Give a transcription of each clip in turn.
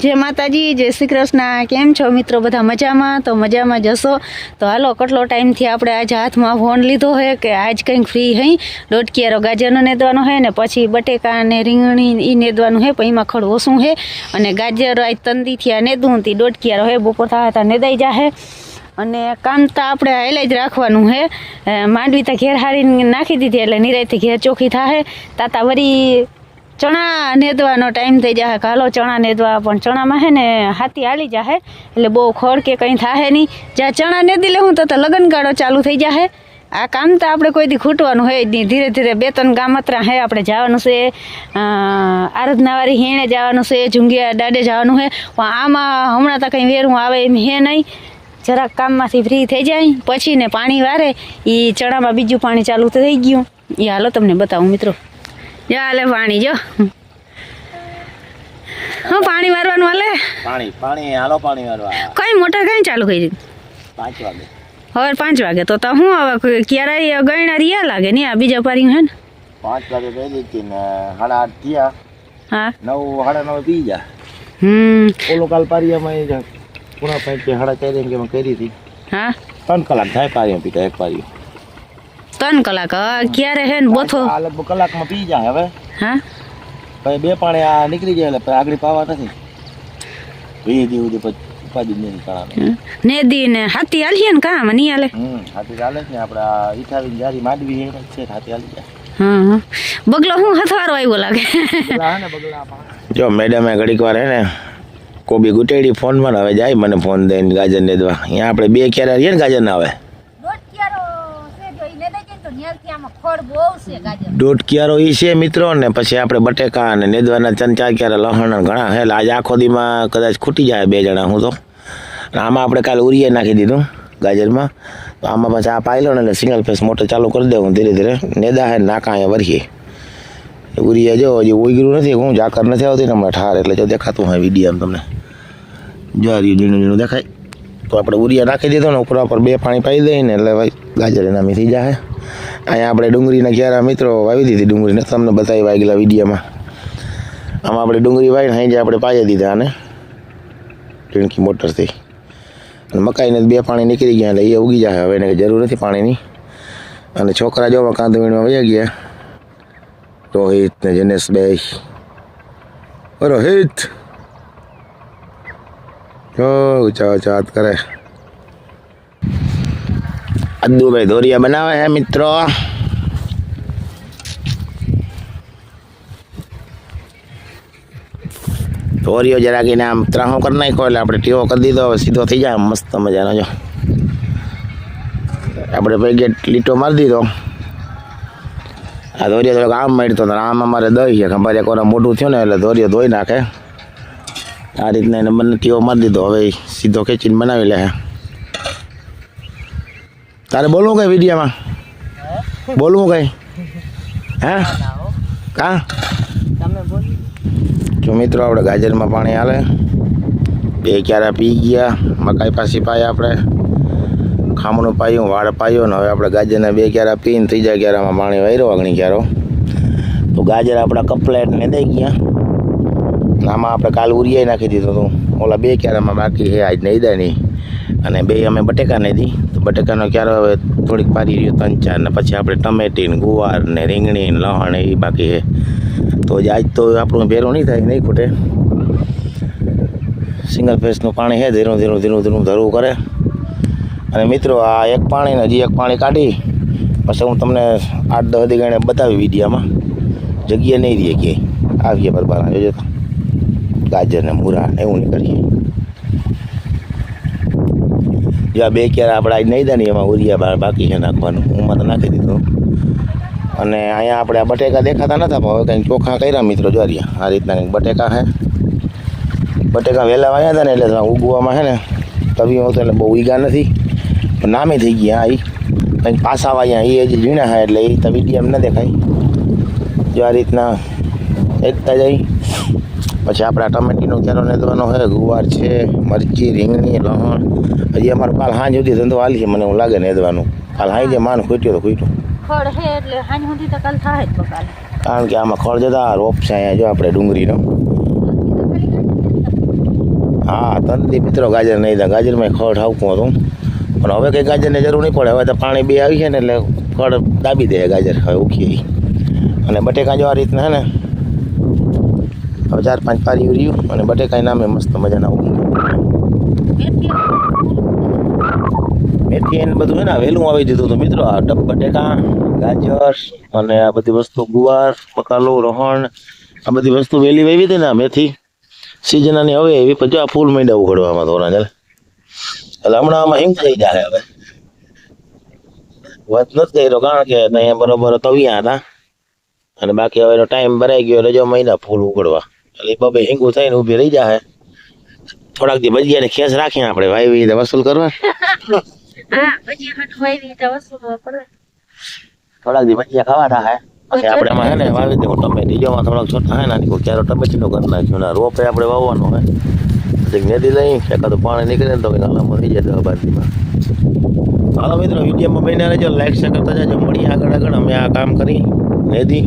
જય માતાજી, જય શ્રી કૃષ્ણ. કેમ છો મિત્રો બધા મજામાં? તો મજામાં જશો તો હાલો, કેટલો ટાઈમથી આપણે આજ હાથમાં ફોન લીધો હે કે આજ કંઈક ફ્રી હઈ દોઢ કિયારો ગાજરનો નેદવાનો હે ને પછી બટેકા ને રીંગણી એ નેદવાનું હે, પણ એમાં ખડ ઓછું હે. અને ગાજર આજ તંદીથી આ નેદવું તી દોઢ કિયારો હે, બપોર થવા તા નેદાઈ જાહે. અને કામ તો આપણે હાઈલા જ રાખવાનું હે. માંડવી તો ઘેર હારીને નાખી દીધી એટલે નિરાયથી ઘેર ચોખ્ખી થાહે. તાતા વળી ચણા નેદવાનો ટાઈમ થઈ જાય કાલો ચણા નેદવા, પણ ચણામાં હે ને હાથી હાલી જાહે. એટલે બહુ ખોળ કે કંઈ થાહે નહીં. જ્યાં ચણા નેદી લેવું તો લગનગાળો ચાલુ થઈ જાહે. આ કામ તો આપણે કોઈ દી ખૂટવાનું હોય જ નહીં. ધીરે ધીરે બે ત્રણ ગામત્રા હે આપણે જવાનું છે. આરાધનાવાળી હેણે જવાનું છે, ઝુંગિયા દાડે જવાનું હે પણ આમાં હમણાં તો કંઈ વેરું આવે એમ હે નહીં. જરાક કામમાંથી ફ્રી થઈ જાય. પછી ને પાણી વારે. એ ચણામાં બીજું પાણી ચાલુ થઈ ગયું. એ હાલો તમને બતાવું મિત્રો. જો આલે પાણી જો. હા પાણી મારવાનું હાલે? પાણી પાણી હાલો પાણી મારવા કઈ મોટર કઈ ચાલુ કરી દીધું? પાંચ વાગે. હવે પાંચ વાગે. તો તો હું હવે ક્યારે ગયણા રિયા લાગે ને આ બીજા પારી હે ને? પાંચ વાગે ગઈ દીધી ને સાડા આઠ થયા. હા. નવ સાડા નવ પી જા હમ. ઓલો કાલ પારિયામાં પૂરા પાંચ સાડા ચાર એમ કરી હતી. હા. ત્રણ કલાક થાય પારિયા પીતા એક પારિયું. ત્રણ કલાક હવે ક્યારે હે ને બોથો? આ લગભગ કલાકમાં પી જાય હવે. હા? પછી બે પાણી આ નીકળી જાય એટલે પછી આગળ પાવા નથી. વીસ દી સુધી પછી ઉપાધિ જ નથી કણાને નેદી ને હાથી હાલીએ ને કામ? નહીં હાલે? હમ હાથી ચાલે છે ને આપણે આ ઈઠાવી જારી માંડવી એ છે હાથી હાલી જાય. હા હા બગલો હું હથવારો આવ્યો લાગે? જો મેડમે ઘડીક વાર હે ને કોબી ગુટેડી ફોનમાં ને હવે જાય મને ફોન દઈને ગાજર ને દવા. અહીંયા આપણે બે ક્યારે રહીએ ને ગાજર ના આવે દોઢ ક્યારો ઈ છે મિત્રો, ને પછી આપણે બટેકા અને નેદવાના ત્રણ ચાર ક્યારે લહણ ઘણા હે એટલે આજે આખો દીમાં કદાચ ખૂટી જાય બે જણા, હું તો. આમાં આપણે કાલે ઉરીએ નાખી દીધું ગાજરમાં. તો આમાં પછી આ પાયલો ને એટલે સિંગલ ફેસ મોટર ચાલુ કરી દેવું ધીરે ધીરે. નેદા હે નાકા અહીંયા વરખીએ ઉરીએ જો, હજી ઉગર્યું નથી, હું જાકર નથી આવતી ને હમણાં ઠાર એટલે જો દેખાતું હોય વીડિયો તમને. જો રહ્યું ઝીણું ઝીણું દેખાય. તો આપણે ઉરિયા નાખી દીધો ને ઉપર ઉપર બે પાણી પાઈ દઈએ ને એટલે ભાઈ ગાજર એનામી થઈ જાય અહીંયા આપણે ડુંગળીના ક્યારા મિત્રો વાવી દીધી ડુંગળીને. તમને બતાવી વાગેલા વિડીયોમાં. આમાં આપણે ડુંગળી વાવીને હાઈ આપણે પાઈ દીધા આને. ટીણકી મોટરથી. અને મકાઈને બે પાણી નીકળી ગયા એટલે એ ઉગી જાય. હવે એને જરૂર નથી પાણીની. અને છોકરા જોવા કાંદો વીણવા વયા ગયા. રોહિત ને જનેશ બે રોહિત! જો ઊંચા ઊંચા કરે. અદ્દુભાઈ દોરિયા બનાવે છે મિત્રો. દોરિયો જરાકીને આમ ત્રાહો કરી નાખ્યો એટલે આપણે ટીવો કરી દીધો, હવે સીધો થઈ જાય, મસ્ત મજાનો જો. આપણે પેકેટ લીટો મારી દીધો. આ દોરિયો થોડોક આમ મળતો હતો, આમ અમારે દઈ છે, ખબર એક મોટું થયું ને એટલે દોરિયો ધોઈ નાખે. આ રીતના એને બંને ટીવો મારી દીધો, હવે સીધો ખેંચીને બનાવી લે તારે બોલવું કઈ વિડીયામાં? બોલવું કઈ? હે? કા? જો મિત્રો આપણે ગાજરમાં પાણી હાલે. બે ક્યારા પી ગયા? મકાઈ પાછી પાયા આપણે. ખામણું પાયું વાળ પાયો ને હવે આપણે ગાજરના બે ક્યારા પીને ત્રીજા ક્યારામાં પાણી વાર્યો અગણી ક્યારો તો ગાજર આપણા કપલેટને દઈ ગયા. આમાં આપણે કાલ ઉરિયાઈ નાખી દીધું હતું. ઓલા બે ક્યારામાં બાકી હે આજ નહીં દે નહીં. અને બે અમે બટેકા દી. તો બટેકાનો ક્યારો હવે થોડીક પારી રહ્યું ત્રણ ચાર ને પછી આપણે ટમેટી ને ગુવાર ને રીંગણી ને લહણ એ બાકી છે. તો આજ તો આપણું ભેરું નહીં થાય, નહીં ખૂટે. સિંગલ ફેસનું પાણી છે, ધીરું ધીરું ધીરું ધીરું ધરવું કરે. અને મિત્રો, આ એક પાણીને હજી એક પાણી કાઢી. પછી હું તમને આઠ દસ દી ગણે બતાવી વિડીયામાં. જગ્યા નહીં રહીએ ક્યાંય. આવીએ બરબાર. જોજો ગાજર ને મૂરા એવું નહીં કરીએ જો બે ક્યારે આપણે આજ નહીં દાની, એમાં ઉરિયા બાકી છે નાખવાનું. હું તો નાખી દીધું. અને અહીંયા આપણે આ બટેકા દેખાતા નતા, પણ હવે કંઈક ચોખા કર્યા મિત્રો, જો આ રીતના કંઈક બટેકા છે બટેકા વહેલા વાયા હતા ને, એટલે ઉગવામાં છે ને તવી હું એટલે બહુ ઉગ્યા નથી. પણ નામે થઈ ગયા એ કંઈક પાસા વાયા એ હજી ઝીણા છે એટલે એ તવી એમ ન દેખાય. જો આ રીતના એકતા જાય. પછી આપણે ટમેટીનો ક્યારો નેદવાનો છે ગુવાર છે મરચી રીંગણી લહણ હજી અમારે પાલ હાંજ સુધી ધંધો હાલ છે મને એવું લાગે નેદવાનું. કાલ સાંજે માન ખૂટ્યો તો ખૂટ્યો. ખડ હે એટલે હાની સુધી તો કાલ થાય જ બકાલ કારણ કે આમાં ખડ જતા રોપ છે અહીંયા જો આપણે ડુંગળીનો. હા તંદી મિત્રો ગાજર નહીં હતા ગાજરમાં ખડ ઠાવકું હતું. પણ હવે કંઈ ગાજરની જરૂર નહીં પડે. હવે તો પાણી બે આવી છે ને એટલે ખડ દાબી દે ગાજર. હવે ઉખી અને બટેકા જો આ રીતના હે ને હવે ચાર પાંચ પારી રહ્યું અને બટેકાઈ નામે મસ્ત મજાના મેથી એને બધું એના વહેલું આવી દીધું હતું. મિત્રો, આ ટપ બટેકા, ગાજર અને આ બધી વસ્તુ, ગુવાર બકાલો રોહણ, આ બધી વસ્તુ વહેલી વહેવી હતી ને આ મેથી. સિઝનની હવે એવી પછી આ ફૂલ માંડ્યા ઉઘડવામાં તો ચાલે. એટલે હમણાં આમાં હિંગ થઈ જાય હવે. વાત નથી કર્યો, કારણ કે અહીંયા બરોબર તવ્યા હતા. અને બાકી હવે ટાઈમ ભરાઈ ગયો રજો મહિના ફૂલ ઉગડવા એટલે બબે હિંગું થઈને ઊભી રહી જાય થોડાક દી ભજીયાને ખેસ રાખીએ આપણે. વાવી રીતે વસૂલ કરવા હા થોડાક દી ભજીયા ખાવા હે પછી આપણે એમાં હે ને વાવી દઉં ટમેટી. જો આમાં થોડાક છોટા હે ને કોઈ ક્યારો ટમેટીનો ઘર નાખ્યો ને રોપે આપણે વાવવાનો હોય પછી નદી લઈ એકાદું પાણી નીકળે ને તો કંઈક હલામો થઈ જાય દવા બાજરીમાં હાલો મિત્રો વિડીયોમાં બન્યા રહેજો. લાઈક શેર કરતા જાજો. મળીએ આગળ આગળ. અમે આ કામ કરી. નેદી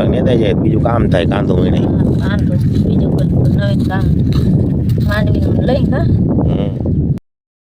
તો નેદાઈ જાય બીજું કામ થાય કાંદો હોય નહીં. કાંદો બીજું કોઈ નવીન કામ. માંડવી લઈ હા? હમ.